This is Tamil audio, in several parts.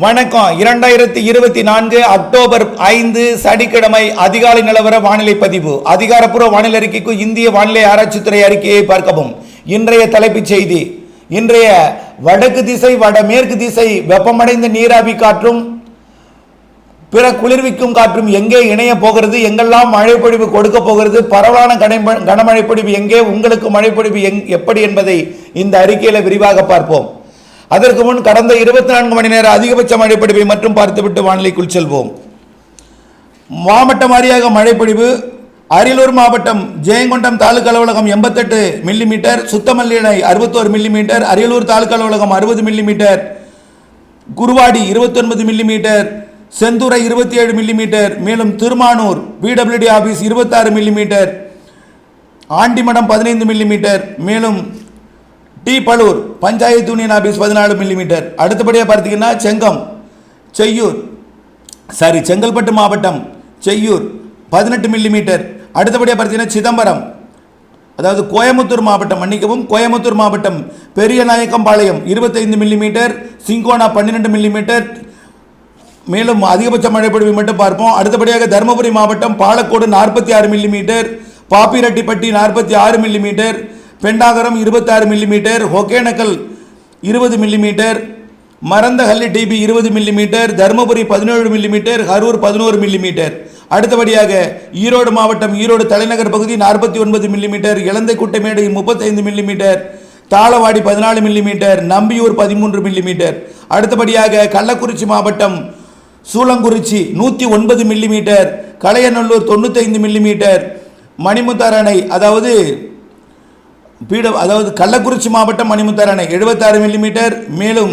வணக்கம். இரண்டாயிரத்தி இருபத்தி நான்கு அக்டோபர் ஐந்து சனிக்கிழமை அதிகாலை நிலவர வானிலை பதிவு. அதிகாரப்பூர்வ வானிலை அறிக்கைக்கு இந்திய வானிலை ஆராய்ச்சித்துறை அறிக்கையை பார்க்கவும். இன்றைய தலைப்புச் செய்தி. இன்றைய வடக்கு திசை வடமேற்கு திசை வெப்பமடைந்த நீராவி காற்றும் பிற குளிர்விக்கும் காற்றும் எங்கே இணைய போகிறது எங்கெல்லாம் மழைப்பொழிவு கொடுக்க போகிறது பரவலான கனம- கனமழைப்பொழிவு எங்கே உங்களுக்கு மழைப்பொழிவு எங் எப்படி என்பதை இந்த அறிக்கையில் விரிவாக பார்ப்போம். அதற்கு முன் கடந்த இருபத்தி நான்கு மணி நேர அதிகபட்ச மழைப்பொழிவை மட்டும் பார்த்துவிட்டு வானிலைக்குள் செல்வோம். மாவட்ட வாரியாக மழைப்பொழிவு அரியலூர் மாவட்டம் ஜெயங்கொண்டம் தாலுக்கா அலுவலகம் எண்பத்தெட்டு மில்லிமீட்டர் சுத்தமல்லியணை அறுபத்தோரு மில்லிமீட்டர் அரியலூர் தாலுக்கா அலுவலகம் அறுபது மில்லிமீட்டர் குருவாடி 29 மில்லிமீட்டர் செந்தூரை இருபத்தி ஏழு மில்லிமீட்டர் மேலும் திருமானூர் பிடபிள்யூடி ஆஃபீஸ் இருபத்தாறு மில்லிமீட்டர் ஆண்டிமடம் பதினைந்து மில்லிமீட்டர் மேலும் T Palur panchayat union office பதினாலு மில்லிமீட்டர் அடுத்தபடியாக பார்த்தீங்கன்னா செங்கம் செய்யூர். சாரி செங்கல்பட்டு மாவட்டம் செய்யூர் பதினெட்டு மில்லிமீட்டர் அடுத்தபடியாக பார்த்தீங்கன்னா சிதம்பரம். அதாவது கோயமுத்தூர் மாவட்டம் மன்னிக்கவும் கோயமுத்தூர் மாவட்டம் பெரிய நாயக்கம்பாளையம் இருபத்தைந்து மில்லிமீட்டர் சிங்கோனா பன்னிரெண்டு மில்லிமீட்டர் மேலும் அதிகபட்ச மழைப்பொழிவு மட்டும் பார்ப்போம். அடுத்தபடியாக தருமபுரி மாவட்டம் பாலக்கோடு நாற்பத்தி ஆறு மில்லிமீட்டர் பாப்பிரெட்டிப்பட்டி நாற்பத்தி ஆறு மில்லிமீட்டர் பெண்டாகரம் இருபத்தாறு மில்லிமீட்டர் ஒகேனக்கல் இருபது மில்லிமீட்டர் மரந்தஹள்ளி டிபி இருபது மில்லிமீட்டர் தருமபுரி பதினேழு மில்லிமீட்டர் கரூர் பதினோரு மில்லிமீட்டர் அடுத்தபடியாக ஈரோடு மாவட்டம் ஈரோடு தலைநகர் பகுதி நாற்பத்தி ஒன்பது மில்லிமீட்டர் இலந்தைக்குட்டைமேடு முப்பத்தைந்து மில்லிமீட்டர் தாளவாடி பதினாலு மில்லிமீட்டர் நம்பியூர் பதிமூன்று மில்லிமீட்டர் அடுத்தபடியாக கள்ளக்குறிச்சி மாவட்டம் சூளங்குறிச்சி நூற்றி ஒன்பது மில்லிமீட்டர் கலையநல்லூர் தொண்ணூத்தைந்து மில்லிமீட்டர் மணிமுத்தார் அணை அதாவது பீட அதாவது கள்ளக்குறிச்சி மாவட்டம் மணிமுத்தார் அணை எழுபத்தாறு மில்லிமீட்டர் மேலும்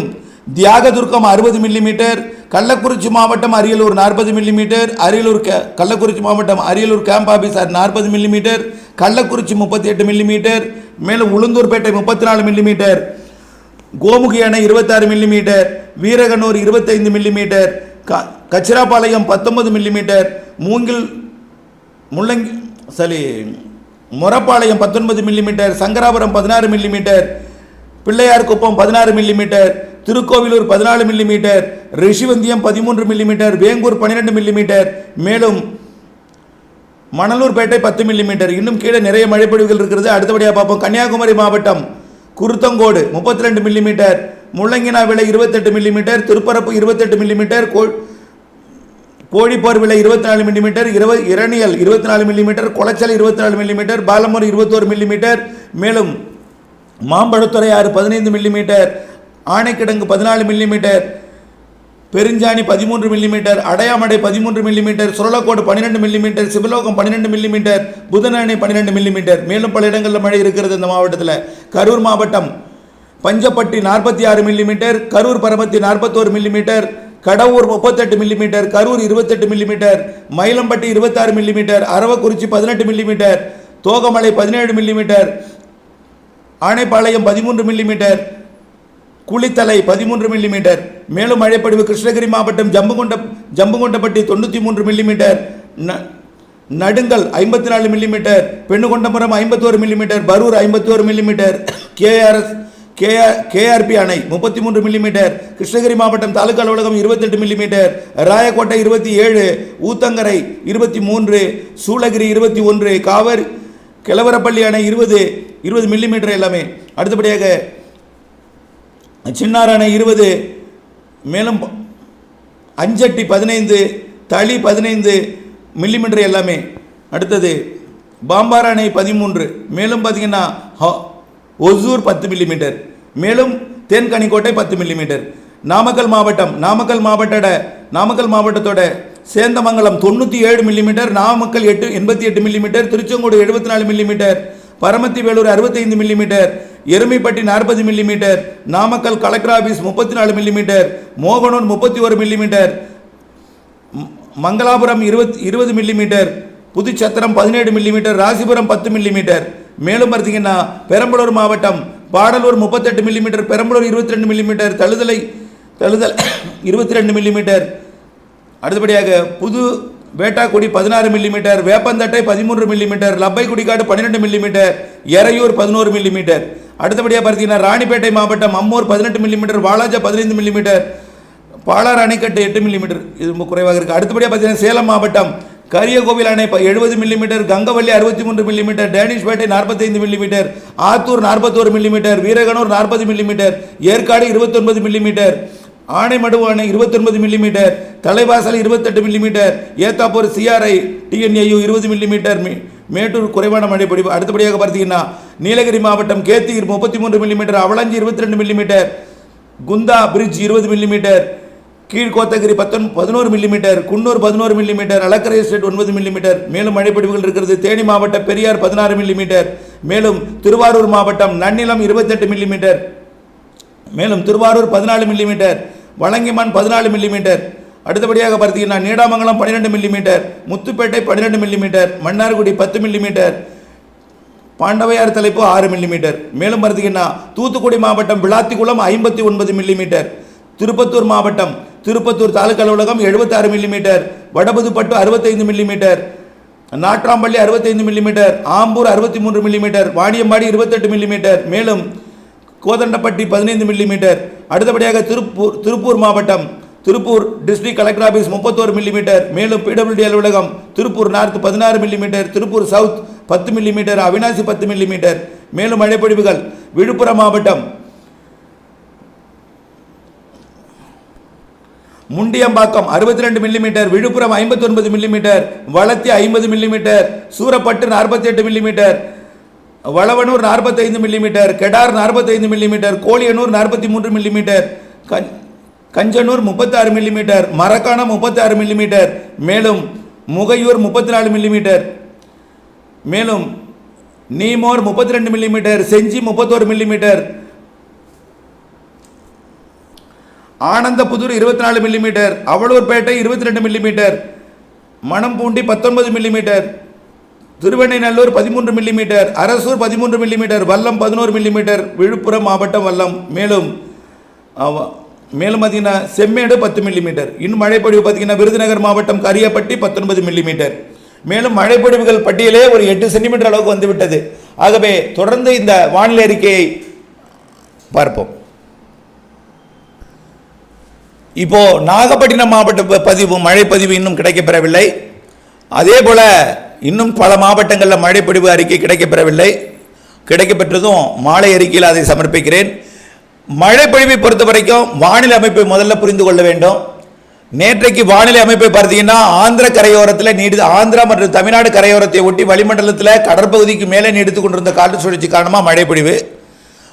தியாகதுர்க்கம் அறுபது மில்லிமீட்டர் கள்ளக்குறிச்சி மாவட்டம் அரியலூர் நாற்பது மில்லிமீட்டர் அரியலூர் கே- கள்ளக்குறிச்சி மாவட்டம் அரியலூர் கேம்ப் ஆஃபீஸர் நாற்பது மில்லிமீட்டர் கள்ளக்குறிச்சி முப்பத்தி எட்டு மில்லிமீட்டர் மேலும் உளுந்தூர்பேட்டை முப்பத்தி நாலு மில்லிமீட்டர் கோமுகி அணை இருபத்தாறு மில்லிமீட்டர் வீரகனூர் இருபத்தைந்து மில்லிமீட்டர் க கச்சிராபாளையம் பத்தொன்பது மில்லிமீட்டர் மூங்கில் முள்ளங்கி சரி மொரப்பாளையம் பத்தொன்பது மில்லிமீட்டர் சங்கராபுரம் பதினாறு மில்லிமீட்டர் பிள்ளையார் குப்பம் பதினாறு மில்லிமீட்டர் திருக்கோவிலூர் பதினாலு மில்லிமீட்டர் ரிஷிவந்தியம் பதிமூன்று மில்லிமீட்டர் வேங்கூர் பன்னிரெண்டு மில்லிமீட்டர் மேலும் மணலூர்பேட்டை பத்து மில்லிமீட்டர் இன்னும் கீழே நிறைய மழைப்பொழிவுகள் இருக்கிறது. அடுத்தபடியாக பார்ப்போம். கன்னியாகுமரி மாவட்டம் குருத்தங்கோடு முப்பத்தி ரெண்டு மில்லிமீட்டர் முள்ளங்கினா விலை இருபத்தெட்டு மில்லிமீட்டர் திருப்பரப்பு இருபத்தெட்டு மில்லிமீட்டர் கோ கோழிப்போர் விலை இருபத்தி நாலு மில்லிமீட்டர் இருபது இரணியல் இருபத்தி நாலு மில்லிமீட்டர் குளச்சல் இருபத்தி நாலு மில்லிமீட்டர் பாலமூர் இருபத்தோரு மில்லிமீட்டர் மேலும் மாம்பழத்துறை ஆறு பதினைந்து மில்லிமீட்டர் ஆனைக்கிடங்கு பதினாலு மில்லிமீட்டர் பெருஞ்சாணி பதிமூன்று மில்லிமீட்டர் அடையாமடை பதிமூன்று மில்லிமீட்டர் சுரலக்கோடு பன்னிரெண்டு மில்லிமீட்டர் சிவலோகம் பன்னிரெண்டு மில்லிமீட்டர் புதனணை பன்னிரெண்டு மில்லிமீட்டர். மேலும் பல இடங்களில் மழை இருக்கிறது இந்த மாவட்டத்தில். கரூர் மாவட்டம் பஞ்சப்பட்டி நாற்பத்தி ஆறு மில்லிமீட்டர் கரூர் பரமத்தி நாற்பத்தோரு மில்லிமீட்டர் கடவூர் முப்பத்தெட்டு மில்லிமீட்டர் கரூர் இருபத்தெட்டு மில்லிமீட்டர் மயிலம்பட்டி இருபத்தாறு மில்லிமீட்டர் அரவக்குறிச்சி பதினெட்டு மில்லிமீட்டர் தோகமலை பதினேழு மில்லிமீட்டர் ஆனைப்பாளையம் பதிமூன்று மில்லிமீட்டர் குளித்தலை பதிமூன்று மில்லிமீட்டர் மேலும் மழைப்படிவு கிருஷ்ணகிரி மாவட்டம் ஜம்புகொண்ட ஜம்புகொண்டப்பட்டி தொண்ணூற்றி மூன்று மில்லிமீட்டர் ந- நடுங்கல் ஐம்பத்தி நாலு மில்லிமீட்டர் பெண்ணுகொண்டபுரம் ஐம்பத்தோரு மில்லிமீட்டர் பரூர் ஐம்பத்தோரு மில்லிமீட்டர் கேஆர்எஸ் கேஆர் கேஆர்பி அணை முப்பத்தி மூன்று மில்லிமீட்டர் கிருஷ்ணகிரி மாவட்டம் தாலுகா அலுவலகம் இருபத்தெட்டு மில்லிமீட்டர் ராயக்கோட்டை இருபத்தி ஏழு ஊத்தங்கரை இருபத்தி மூன்று சூளகிரி இருபத்தி ஒன்று காவேரி கிழவரப்பள்ளி அணை இருபது இருபது மில்லிமீட்டர் எல்லாமே. அடுத்தபடியாக சின்னார் அணை இருபது மேலும் ப- அஞ்சட்டி பதினைந்து தளி பதினைந்து மில்லிமீட்டர் எல்லாமே. அடுத்தது பாம்பார் அணை பதிமூன்று மேலும் பார்த்தீங்கன்னா ஒசூர் பத்து மில்லிமீட்டர் மேலும் தேன்கனிக்கோட்டை பத்து மில்லிமீட்டர் நாமக்கல் மாவட்டம் நாமக்கல் மாவட்ட நாமக்கல் மாவட்டத்தோட சேந்தமங்கலம் தொண்ணூற்றி ஏழு மில்லிமீட்டர் நாமக்கல் எட்டு எண்பத்தி எட்டு மில்லிமீட்டர் திருச்செங்கோடு எழுபத்தி நாலு மில்லிமீட்டர் பரமத்தி வேலூர் அறுபத்தைந்து மில்லிமீட்டர் எருமைப்பட்டி நாற்பது மில்லிமீட்டர் நாமக்கல் கலெக்டர் ஆஃபீஸ் முப்பத்தி நாலு மில்லிமீட்டர் மோகனூர் முப்பத்தி ஒரு மில்லிமீட்டர் மங்களாபுரம் இருபத் இருபது மில்லிமீட்டர் புதுச்சத்திரம் பதினேழு மில்லிமீட்டர் ராசிபுரம் பத்து மில்லிமீட்டர் மேலும் பார்த்தீங்கன்னா பெரம்பலூர் மாவட்டம் பாடலூர் முப்பத்தெட்டு மில்லிமீட்டர் பெரம்பலூர் இருபத்தி ரெண்டு மில்லிமீட்டர் தழுதலை தழுதல் இருபத்தி ரெண்டு மில்லிமீட்டர் அடுத்தபடியாக புது வேட்டாக்குடி பதினாறு மில்லிமீட்டர் வேப்பந்தட்டை பதிமூன்று மில்லிமீட்டர் லப்பை குடிக்காடு பன்னிரெண்டு மில்லிமீட்டர் எறையூர் பதினோரு மில்லிமீட்டர் அடுத்தபடியாக பார்த்தீங்கன்னா ராணிப்பேட்டை மாவட்டம் அம்மூர் பதினெட்டு மில்லிமீட்டர் வாலாஜா பதினைந்து மில்லிமீட்டர் பாலாறு அணைக்கட்டு எட்டு மில்லிமீட்டர் இது ரொம்ப குறைவாக இருக்குது அடுத்தபடியாக பார்த்தீங்கன்னா சேலம் மாவட்டம் கரியகோவில் அணை எழுபது மில்லிமீட்டர் கங்கவல்லி அறுபத்தி மூன்று மில்லிமீட்டர் டேனிஷ்பேட்டை நாற்பத்தைந்து மில்லிமீட்டர் ஆத்தூர் நாற்பத்தோரு மில்லிமீட்டர் வீரகனூர் நாற்பது மில்லிமீட்டர் ஏற்காடு இருபத்தொன்பது மில்லிமீட்டர் ஆனைமடுவு அணை இருபத்தொன்பது மில்லிமீட்டர் தலைவாசல் இருபத்தெட்டு மில்லிமீட்டர் ஏத்தாப்பூர் சிஆர்ஐ டிஎன்ஏயு இருபது மில்லிமீட்டர் மேட்டூர் குறைவான மழை பொழிவு. அடுத்தபடியாக பார்த்தீங்கன்னா நீலகிரி மாவட்டம் கேத்தீர் முப்பத்தி மூன்று மில்லிமீட்டர் அவளஞ்சி இருபத்தி ரெண்டு மில்லிமீட்டர் குந்தா பிரிட்ஜ் இருபது மில்லிமீட்டர் கீழ்கோத்தகிரி பத்தொன் பதினோரு மில்லிமீட்டர் குன்னூர் பதினோரு மில்லிமீட்டர் அலக்கரை எஸ்டேட் ஒன்பது மில்லிமீட்டர் மேலும் மழைப்பிடிவுகள் இருக்கிறது. தேனி மாவட்டம் பெரியார் பதினாறு மில்லிமீட்டர் மேலும் திருவாரூர் மாவட்டம் நன்னிலம் இருபத்தெட்டு மில்லிமீட்டர் மேலும் திருவாரூர் பதினாலு மில்லிமீட்டர் வலங்கிமான் பதினாலு மில்லிமீட்டர் அடுத்தபடியாக பார்த்தீங்கன்னா நீடாமங்கலம் பன்னிரெண்டு மில்லிமீட்டர் முத்துப்பேட்டை பன்னிரெண்டு மில்லிமீட்டர் மன்னார்குடி பத்து மில்லிமீட்டர் பாண்டவையார் தலைப்பு ஆறு மில்லிமீட்டர் மேலும் பார்த்தீங்கன்னா தூத்துக்குடி மாவட்டம் விளாத்திக்குளம் ஐம்பத்தி ஒன்பது மில்லிமீட்டர் திருப்பத்தூர் மாவட்டம் திருப்பத்தூர் தாலுக்கா அலுவலகம் எழுபத்தாறு மில்லிமீட்டர் வடபுதுப்பட்டு அறுபத்தைந்து மில்லிமீட்டர் நாட்ராம்பள்ளி அறுபத்தைந்து மில்லிமீட்டர் ஆம்பூர் அறுபத்தி மூன்று மில்லிமீட்டர் வாணியம்பாடி இருபத்தெட்டு மில்லிமீட்டர் மேலும் கோதண்டப்பட்டி பதினைந்து மில்லிமீட்டர் அடுத்தபடியாக திருப்பூர் திருப்பூர் மாவட்டம் திருப்பூர் டிஸ்ட்ரிக்ட் கலெக்டர் ஆஃபீஸ் முப்பத்தோரு மில்லிமீட்டர் மேலும் பிடபிள்யூடி அலுவலகம் திருப்பூர் நார்த் பதினாறு மில்லிமீட்டர் திருப்பூர் சவுத் பத்து மில்லிமீட்டர் அவினாசி பத்து மில்லிமீட்டர் மேலும் மழைப்பொழிவுகள். விழுப்புரம் மாவட்டம் முண்டியம்பாக்கம் அறுபத்தி ரெண்டு மில்லிமீட்டர் விழுப்புரம் ஐம்பத்தி ஒன்பது மில்லிமீட்டர் வளத்தி ஐம்பது மில்லிமீட்டர் சூரப்பட்டு நாற்பத்தி எட்டு மில்லிமீட்டர் வளவனூர் நாற்பத்தைந்து மில்லிமீட்டர் கெடார் நாற்பத்தைந்து மில்லிமீட்டர் கோழியனூர் நாற்பத்தி மூன்று மில்லிமீட்டர் கஞ் கஞ்சனூர் முப்பத்தாறு மில்லிமீட்டர் மரக்காணம் முப்பத்தாறு மில்லிமீட்டர் மேலும் முகையூர் முப்பத்தி நாலு மில்லிமீட்டர் மேலும் நீமோர் முப்பத்தி ரெண்டு மில்லிமீட்டர் செஞ்சி முப்பத்தோரு மில்லிமீட்டர் ஆனந்தபுதூர் இருபத்தி நாலு மில்லிமீட்டர் அவலூர்பேட்டை இருபத்தி ரெண்டு மில்லிமீட்டர் மணம்பூண்டி பத்தொன்பது மில்லிமீட்டர் திருவெண்ணைநல்லூர் பதிமூன்று மில்லிமீட்டர் அரசூர் பதிமூன்று மில்லிமீட்டர் வல்லம் பதினோரு மில்லிமீட்டர் விழுப்புரம் மாவட்டம் வல்லம். மேலும் மேலும் பார்த்தீங்கன்னா செம்மேடு பத்து மில்லிமீட்டர் இன்னும் மழைப்பொழிவு பார்த்தீங்கன்னா விருதுநகர் மாவட்டம் கரியப்பட்டி பத்தொன்பது மில்லிமீட்டர் மேலும் மழைப்பொழிவுகள் பட்டியலே ஒரு எட்டு சென்டிமீட்டர் அளவுக்கு வந்துவிட்டது. ஆகவே தொடர்ந்து இந்த வானிலை அறிக்கையை பார்ப்போம். இப்போ நாகப்பட்டினம் மாவட்ட ப- பதிவு மழைப்பதிவு இன்னும் கிடைக்கப்பெறவில்லை. அதே போல் இன்னும் பல மாவட்டங்களில் மழைப்பொழிவு அறிக்கை கிடைக்கப்பெறவில்லை. கிடைக்கப்பெற்றதும் மாலை அறிக்கையில் அதை சமர்ப்பிக்கிறேன். மழைப்பொழிவை பொறுத்த வரைக்கும் வானிலை அமைப்பை முதல்ல புரிந்து கொள்ள வேண்டும். நேற்றைக்கு வானிலை அமைப்பை பார்த்தீங்கன்னா ஆந்திர கரையோரத்தில் நீடி ஆந்திரா மற்றும் தமிழ்நாடு கரையோரத்தை ஒட்டி வளிமண்டலத்தில் கடற்பகுதிக்கு மேலே நீடித்து கொண்டிருந்த காற்று சுழற்சி காரணமாக மழைப்பொழிவு.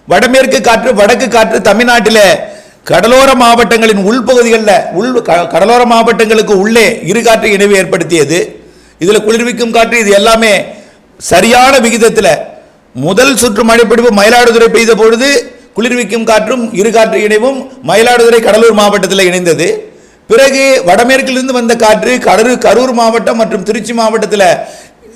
வடமேற்கு காற்று வடக்கு காற்று தமிழ்நாட்டில் கடலோர மாவட்டங்களின் உள்பகுதிகளில் உள் க- கடலோர மாவட்டங்களுக்கு உள்ளே இரு காற்று இணைவு ஏற்படுத்தியது. இதில் குளிர்விக்கும் காற்று இது எல்லாமே சரியான விகிதத்தில் முதல் சுற்று மழைப்பிடிப்பு மயிலாடுதுறை பெய்த பொழுது குளிர்விக்கும் காற்றும் இரு காற்று இணைவும் மயிலாடுதுறை கடலூர் மாவட்டத்தில் இணைந்தது. பிறகு வடமேற்கிலிருந்து வந்த காற்று கடலூர் கரூர் மாவட்டம் மற்றும் திருச்சி மாவட்டத்தில்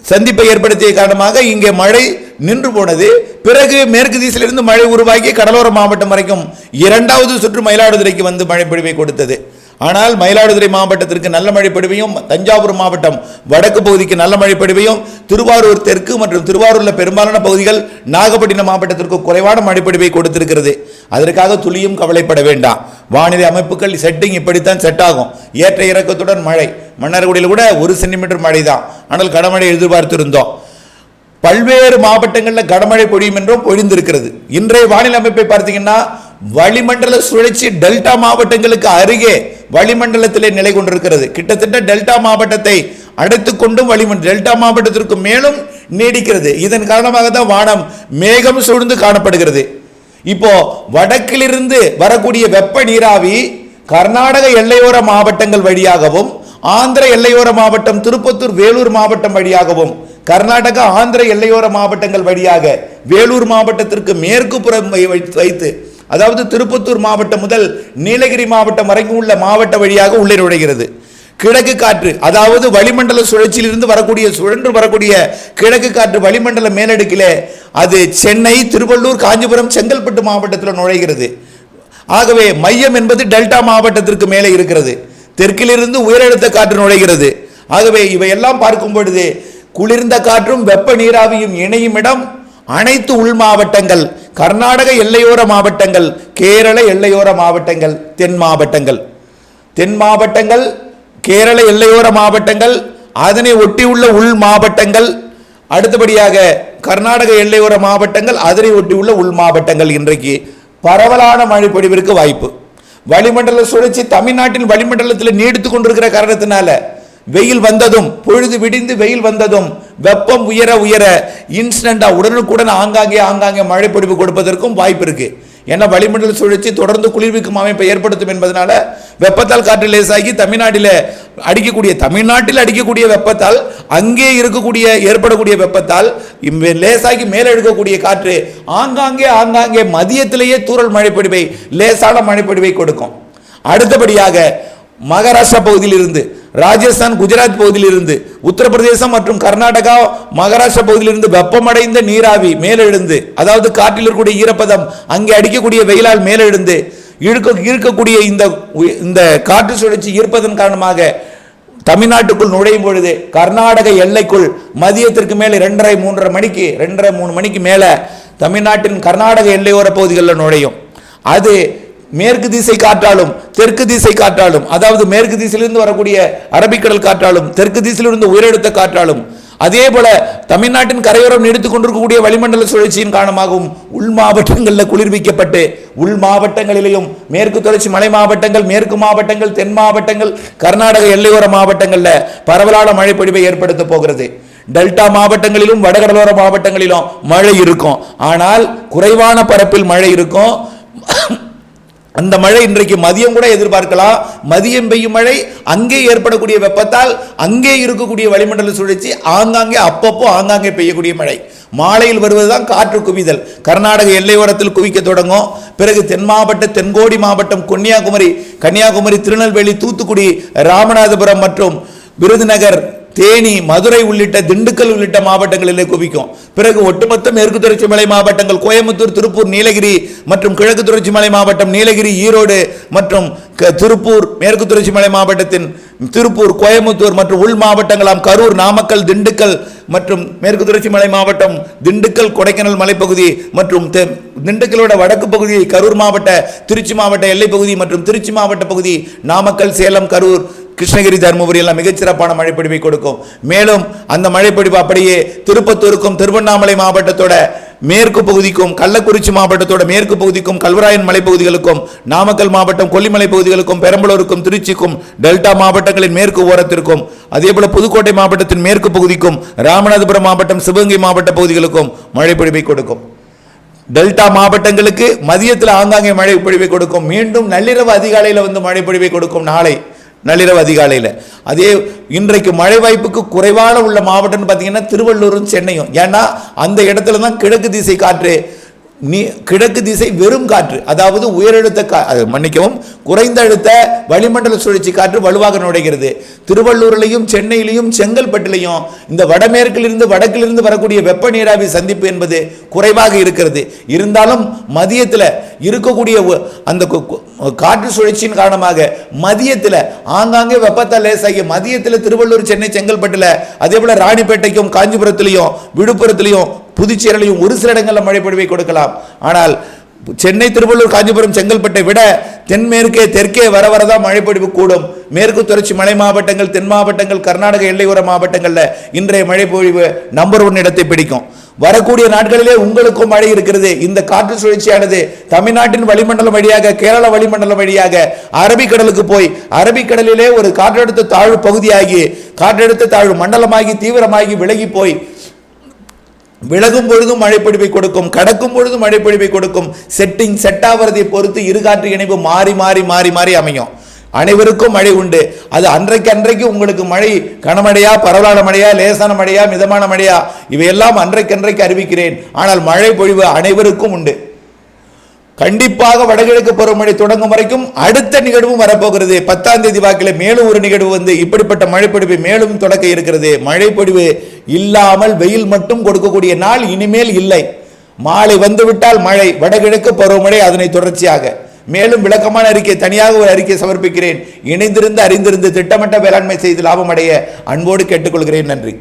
சந்திப்பை ஏற்படுத்திய காரணமாக இங்கே மழை நின்று போனது. பிறகு மேற்கு திசையிலிருந்து மழை உருவாக்கி கடலோர மாவட்டம் வரைக்கும் இரண்டாவது சுற்று மயிலாடுதுறைக்கு வந்து மழைப்பொழிவை கொடுத்தது. ஆனால் மயிலாடுதுறை மாவட்டத்திற்கு நல்ல மழை தஞ்சாவூர் மாவட்டம் வடக்கு பகுதிக்கு நல்ல மழை திருவாரூர் தெற்கு மற்றும் திருவாரூரில் பெரும்பாலான பகுதிகள் நாகப்பட்டினம் மாவட்டத்திற்கு குறைவான மழைப்படிவை கொடுத்திருக்கிறது. அதற்காக துளியும் கவலைப்பட வேண்டாம். வானிலை அமைப்புகள் செட்டிங் இப்படித்தான் செட் ஆகும். ஏற்ற இறக்கத்துடன் மழை. மன்னார்குடியில் கூட ஒரு சென்டிமீட்டர் மழை தான் ஆனால் கனமழை எதிர்பார்த்திருந்தோம். பல்வேறு மாவட்டங்களில் கனமழை பொழியும் என்றும் பொழிந்திருக்கிறது. இன்றைய வானிலை அமைப்பை பார்த்தீங்கன்னா வளிமண்டல சுழற்சி டெல்டா மாவட்டங்களுக்கு அருகே வளிமண்டலத்திலே நிலை கொண்டிருக்கிறது. கிட்டத்தட்ட டெல்டா மாவட்டத்தை அடுத்து கொண்டும் வளிமண்டல டெல்டா மாவட்டத்திற்கு மேலும் நீடிக்கிறது. இதன் காரணமாக தான் வானம் மேகம் சூழ்ந்து காணப்படுகிறது. இப்போ வடக்கிலிருந்து வரக்கூடிய வெப்ப நீராவி கர்நாடக எல்லையோர மாவட்டங்கள் வழியாகவும் ஆந்திர எல்லையோர மாவட்டம் திருப்பத்தூர் வேலூர் மாவட்டம் வழியாகவும் கர்நாடகா ஆந்திர எல்லையோர மாவட்டங்கள் வழியாக வேலூர் மாவட்டத்திற்கு மேற்கு புறம் வை- வைத்து அதாவது திருப்பத்தூர் மாவட்டம் முதல் நீலகிரி மாவட்டம் வரைக்கும் உள்ள மாவட்ட வழியாக உள்ளே நுழைகிறது. கிழக்கு காற்று அதாவது வளிமண்டல சுழற்சியிலிருந்து வரக்கூடிய சுழன்று வரக்கூடிய கிழக்கு காற்று வளிமண்டல மேலடுக்கிலே அது சென்னை திருவள்ளூர் காஞ்சிபுரம் செங்கல்பட்டு மாவட்டத்தில் நுழைகிறது. ஆகவே மையம் என்பது டெல்டா மாவட்டத்திற்கு மேலே இருக்கிறது. தெற்கிலிருந்து உயரழுத்த காற்று நுழைகிறது. ஆகவே இவையெல்லாம் பார்க்கும் பொழுது குளிர்ந்த காற்றும் வெப்ப நீராவியும் இணையும் இடம் அனைத்து உள் மாவட்டங்கள் கர்நாடக எல்லையோர மாவட்டங்கள் கேரள எல்லையோர மாவட்டங்கள் தென் மாவட்டங்கள். தென் மாவட்டங்கள் கேரள எல்லையோர மாவட்டங்கள் அதனை ஒட்டியுள்ள உள் மாவட்டங்கள் அடுத்தபடியாக கர்நாடக எல்லையோர மாவட்டங்கள் அதனை ஒட்டியுள்ள உள் மாவட்டங்கள் இன்றைக்கு பரவலான மழை பொழிவிற்கு வாய்ப்பு. வளிமண்டல சுழற்சி தமிழ்நாட்டின் வளிமண்டலத்தில் நீடித்து கொண்டிருக்கிற காரணத்தினால வெயில் வந்ததும் பொழுது விடிந்து வெயில் வந்ததும் வெப்பம் உயர உயர இன்ஸ்டண்டா உடனுக்குடன் ஆங்காங்கே ஆங்காங்கே மழை பொழிவு கொடுப்பதற்கும் வாய்ப்பு இருக்கு. ஏன்னா வளிமண்டல சுழற்சி தொடர்ந்து குளிர்விக்கும் அமைப்பை ஏற்படுத்தும் என்பதனால வெப்பத்தால் காற்று லேசாகி தமிழ்நாட்டில் அடிக்கக்கூடிய தமிழ்நாட்டில் அடிக்கக்கூடிய வெப்பத்தால் அங்கே இருக்கக்கூடிய ஏற்படக்கூடிய வெப்பத்தால் லேசாகி மேலே எடுக்கக்கூடிய காற்று ஆங்காங்கே ஆங்காங்கே மதியத்திலேயே தூறல் மழைப்பொடிவை லேசான மழைப்பொடிவை கொடுக்கும். அடுத்தபடியாக மகாராஷ்டிரா பகுதியில் இருந்து ராஜஸ்தான் குஜராத் பகுதியில் இருந்து உத்தரப்பிரதேசம் மற்றும் கர்நாடகா மகாராஷ்டிரா பகுதியிலிருந்து வெப்பமடைந்த நீராவி மேலெழுந்து அதாவது காற்றில் இருக்கக்கூடிய ஈரப்பதம் அங்கே அடிக்கக்கூடிய வெயிலால் மேலெழுந்து இழுக்க இருக்கக்கூடிய இந்த இந்த காற்று சுழற்சி ஈர்ப்பதன் காரணமாக தமிழ்நாட்டுக்குள் நுழையும் பொழுது கர்நாடக எல்லைக்குள் மதியத்திற்கு மேலே ரெண்டரை மூன்றரை மணிக்கு ரெண்டரை மூணு மணிக்கு மேலே தமிழ்நாட்டின் கர்நாடக எல்லையோர பகுதிகளில் நுழையும். அது மேற்கு திசை காற்றாலும் தெற்கு திசை காற்றாலும் அதாவது மேற்கு திசையிலிருந்து வரக்கூடிய அரபிக்கடல் காற்றாலும் தெற்கு திசையிலிருந்து உயரெடுத்த காற்றாலும் அதே போல தமிழ்நாட்டின் கரையோரம் நீடித்துக் கொண்டிருக்கக்கூடிய வளிமண்டல சுழற்சியின் காரணமாகவும் உள் மாவட்டங்களில் குளிர்விக்கப்பட்டு உள் மாவட்டங்களிலேயும் மேற்கு தொடர்ச்சி மலை மாவட்டங்கள் மேற்கு மாவட்டங்கள் தென் மாவட்டங்கள் கர்நாடக எல்லையோர மாவட்டங்களில் பரவலான மழைப்பொழிவை ஏற்படுத்த போகிறது. டெல்டா மாவட்டங்களிலும் வடகடலோர மாவட்டங்களிலும் மழை இருக்கும். ஆனால் குறைவான பரப்பில் மழை இருக்கும். அந்த மழை இன்றைக்கு மதியம் கூட எதிர்பார்க்கலாம். மதியம் பெய்யும் மழை அங்கே ஏற்படக்கூடிய வெப்பத்தால் அங்கே இருக்கக்கூடிய வளிமண்டல சுழற்சி ஆங்காங்கே அப்பப்போ ஆங்காங்கே பெய்யக்கூடிய மழை. மாலையில் வருவதுதான் காற்று குவிதல். கர்நாடக எல்லையோரத்தில் குவிக்க தொடங்கும். பிறகு தென் மாவட்ட தென்கோடி மாவட்டம் கன்னியாகுமரி கன்னியாகுமரி திருநெல்வேலி தூத்துக்குடி ராமநாதபுரம் மற்றும் விருதுநகர் தேனி மதுரை உள்ளிட்ட திண்டுக்கல் உள்ளிட்ட மாவட்டங்களிலே குவிக்கும். பிறகு ஒட்டுமொத்த மேற்கு தொடர்ச்சி மலை மாவட்டங்கள் கோயம்புத்தூர் திருப்பூர் நீலகிரி மற்றும் கிழக்கு தொடர்ச்சி மலை மாவட்டம் நீலகிரி ஈரோடு மற்றும் திருப்பூர் மேற்கு தொடர்ச்சி மலை மாவட்டத்தின் திருப்பூர் கோயம்புத்தூர் மற்றும் உள் மாவட்டங்களாம் கரூர் நாமக்கல் திண்டுக்கல் மற்றும் மேற்கு தொடர்ச்சி மலை மாவட்டம் திண்டுக்கல் கொடைக்கானல் மலைப்பகுதி மற்றும் திண்டுக்கலோட வடக்கு பகுதி கரூர் மாவட்ட திருச்சி மாவட்ட எல்லைப்பகுதி மற்றும் திருச்சி மாவட்ட பகுதி நாமக்கல் சேலம் கரூர் கிருஷ்ணகிரி தருமபுரி எல்லாம் மிகச்சிறப்பான மழைப்பொழிவை கொடுக்கும். மேலும் அந்த மழைப்பொழிவு அப்படியே திருப்பத்தூருக்கும் திருவண்ணாமலை மாவட்டத்தோட மேற்கு பகுதிக்கும் கள்ளக்குறிச்சி மாவட்டத்தோட மேற்கு பகுதிக்கும் கல்வராயன் மலைப்பகுதிகளுக்கும் நாமக்கல் மாவட்டம் கொல்லிமலை பகுதிகளுக்கும் பெரம்பலூருக்கும் திருச்சிக்கும் டெல்டா மாவட்டங்களின் மேற்கு ஓரத்திற்கும் அதே போல புதுக்கோட்டை மாவட்டத்தின் மேற்கு பகுதிக்கும் ராமநாதபுரம் மாவட்டம் சிவகங்கை மாவட்ட பகுதிகளுக்கும் மழைப்பொழிவை கொடுக்கும். டெல்டா மாவட்டங்களுக்கு மதியத்தில் ஆங்காங்கே மழை பொழிவை கொடுக்கும். மீண்டும் நள்ளிரவு அதிகாலையில் வந்து மழை பொழிவை கொடுக்கும். நாளை நள்ளிரவு அதிகாலையில். அதே இன்றைக்கு மழை வாய்ப்புக்கு குறைவான உள்ள மாவட்டம்னு பார்த்தீங்கன்னா திருவள்ளூரும் சென்னையும். ஏன்னா அந்த இடத்துல தான் கிழக்கு திசை காற்று. நீ கிழக்கு திசை வெறும் காற்று அதாவது உயரழுத்த கா அது மன்னிக்கவும் குறைந்த அழுத்த வளிமண்டல சுழற்சி காற்று வலுவாக நுழைகிறது. திருவள்ளூர்லையும் சென்னையிலையும் செங்கல்பட்டுலையும் இந்த வடமேற்கிலிருந்து வடக்கிலிருந்து வரக்கூடிய வெப்ப நீராவி சந்திப்பு என்பது குறைவாக இருக்கிறது. இருந்தாலும் மதியத்தில் இருக்கக்கூடிய அந்த கு- காற்று சுழற்சியின் காரணமாக மதியத்தில் ஆங்காங்கே வெப்பத்தை லேசாகி மதியத்தில் திருவள்ளூர் சென்னை செங்கல்பட்டுல அதே போல ராணிப்பேட்டைக்கும் காஞ்சிபுரத்திலையும் விழுப்புரத்திலையும் புதுச்சேரியிலையும் ஒரு சில இடங்களில் மழை பொழிவை கொடுக்கலாம். ஆனால் சென்னை திருவள்ளூர் காஞ்சிபுரம் செங்கல்பட்டை விட தென்மேற்கே தெற்கே வர வரதான் மழைப்பொழிவு கூடும். மேற்கு தொடர்ச்சி மலை மாவட்டங்கள் தென் மாவட்டங்கள் கர்நாடக எல்லையோர மாவட்டங்களில் இன்றைய மழைப்பொழிவு நம்பர் ஒன் இடத்தை பிடிக்கும். வரக்கூடிய நாட்களிலே உங்களுக்கும் மழை இருக்கிறது. இந்த காற்று சுழற்சியானது தமிழ்நாட்டின் வளிமண்டலம் வழியாக கேரள வளிமண்டலம் வழியாக அரபிக்கடலுக்கு போய் அரபிக்கடலிலே ஒரு காற்றழுத்த தாழ்வு பகுதியாகி காற்றழுத்த தாழ்வு மண்டலமாகி தீவிரமாகி விலகி போய் விலகும் பொழுதும் மழைப்பொழிவை கொடுக்கும் கடக்கும் பொழுதும் மழைப்பொழிவை கொடுக்கும் செட்டிங் செட் ஆகிறதை பொறுத்து இருகாற்று இணைப்பு மாறி மாறி மாறி மாறி அமையும். அனைவருக்கும் மழை உண்டு. அது அன்றைக்கு அன்றைக்கு உங்களுக்கு மழை கனமழையா பரவலான மழையா லேசான மழையா மிதமான மழையா இவையெல்லாம் அன்றைக்கு அன்றைக்கு அறிவிக்கிறேன். ஆனால் மழை பொழிவு அனைவருக்கும் உண்டு. கண்டிப்பாக வடகிழக்கு பருவமழை தொடங்கும் வரைக்கும் அடுத்த நிகழ்வும் வரப்போகிறது. பத்தாம் தேதி வாக்கில் மேலும் ஒரு நிகழ்வு வந்து இப்படிப்பட்ட மழைப்பொழிவு மேலும் தொடக்க இருக்கிறது. மழைப்பொழிவு இல்லாமல் வெயில் மட்டும் கொடுக்கக்கூடிய நாள் இனிமேல் இல்லை. மாலை வந்துவிட்டால் மழை வடகிழக்கு பருவமழை அதனை தொடர்ச்சியாக. மேலும் விளக்கமான அறிக்கை தனியாக ஒரு அறிக்கை சமர்ப்பிக்கிறேன். இணைந்திருந்து அறிந்திருந்து திட்டமிட்ட வேளாண்மை செய்து லாபம் அடைய அன்போடு கேட்டுக்கொள்கிறேன். நன்றி.